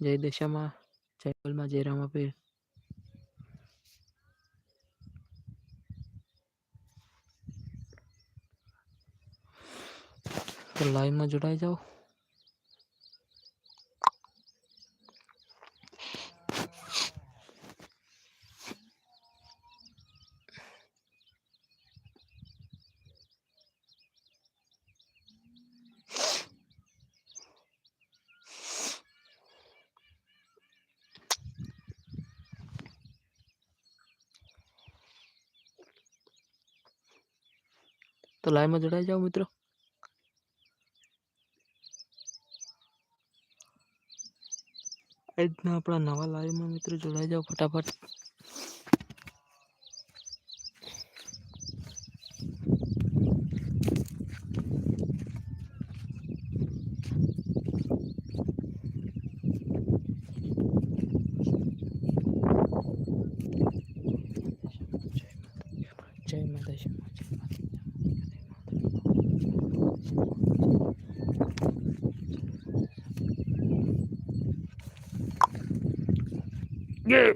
જય દશામાં જય બોલમાં જય રામાપીર તો લાઈવમાં જોડાઈ જાઓ તો લાઈવમાં જોડાઈ જાઓ મિત્રો આજના આપણા નવા લાઈવમાં મિત્રો જોડાઈ જાઓ ફટાફટ જય માતાજી Yeah.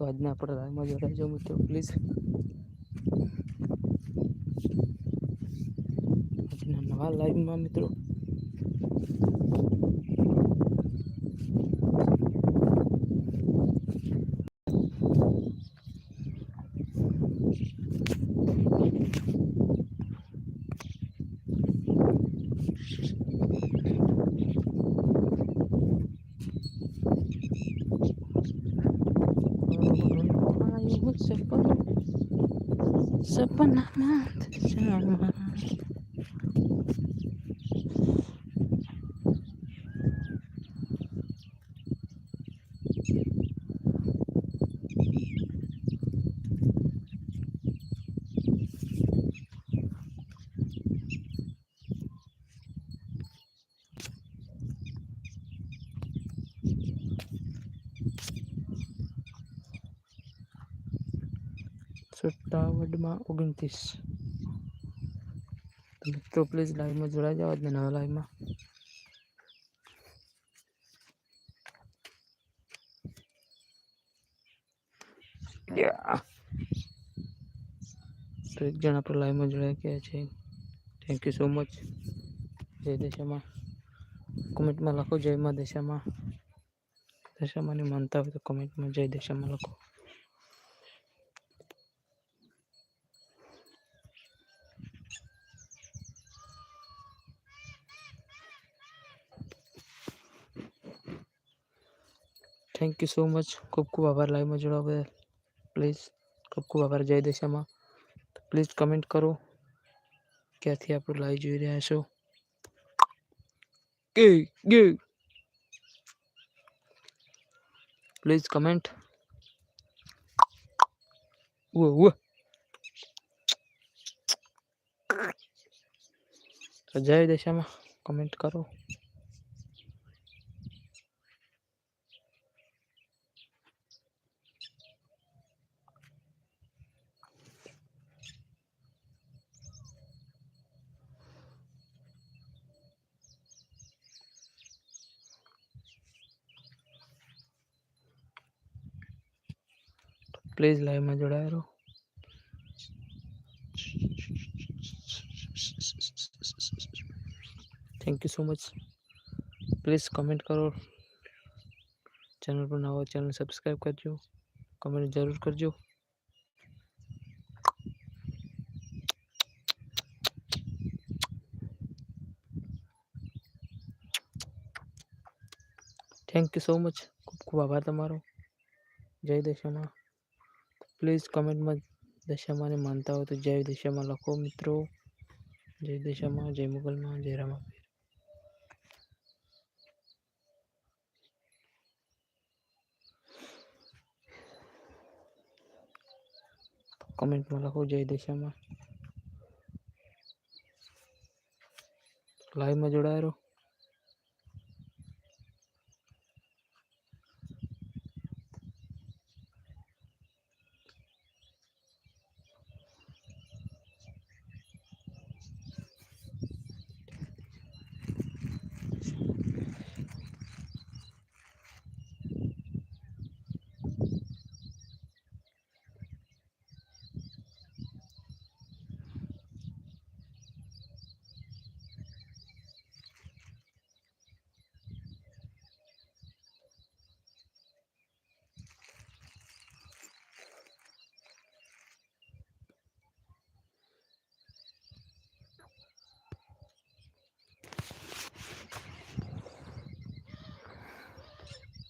તો આજના આપણે લાઈવમાં જોડાજો મિત્રો પ્લીઝ આજના નવા લાઈવમાં મિત્રો bu, bu, bu, bu, સત્તાવનમાં ઓગણત્રીસ. મિત્રો પ્લીઝ લાઈવમાં જોડાઈ જાઓ આજના નવા લાઈવમાં એક જણ આપણે લાઈવમાં જોડાઈ ગયા છે. થેન્ક યુ સો મચ જય દશામાં. કોમેન્ટમાં લખો જય માં દશામાં. દશામાંની માનતા હોય તો કોમેન્ટમાં જય દશામાં લખો. થેન્ક યુ સો મચ ખૂબ ખૂબ આભાર લાઈવમાં જોડવા બદલ પ્લીઝ ખૂબ ખૂબ આભાર જય દશામાં પ્લીઝ કમેન્ટ કરો ક્યાંથી આપણે લાઈવ જોઈ રહ્યા છો કે કે પ્લીઝ કમેન્ટ વો વો તો જય દશામાં કમેન્ટ કરો પ્લીઝ લાઈવમાં જોડાયા રહો thank you so much please comment કરો ચેનલ પર નવા ચેનલ સબસ્ક્રાઈબ કરજો કમેન્ટ જરૂર કરજો થેન્ક યુ સો મચ ખૂબ ખૂબ આભાર તમારો જય દશામાં પ્લીઝ કમેન્ટમાં દશામાને માનતા હોય તો જય દશામાં લખો મિત્રો. જય દશામાં જય મુગલમાં જય રામાપીર કમેન્ટમાં લખો જય દિશામાં લાઈવમાં જોડાયેલો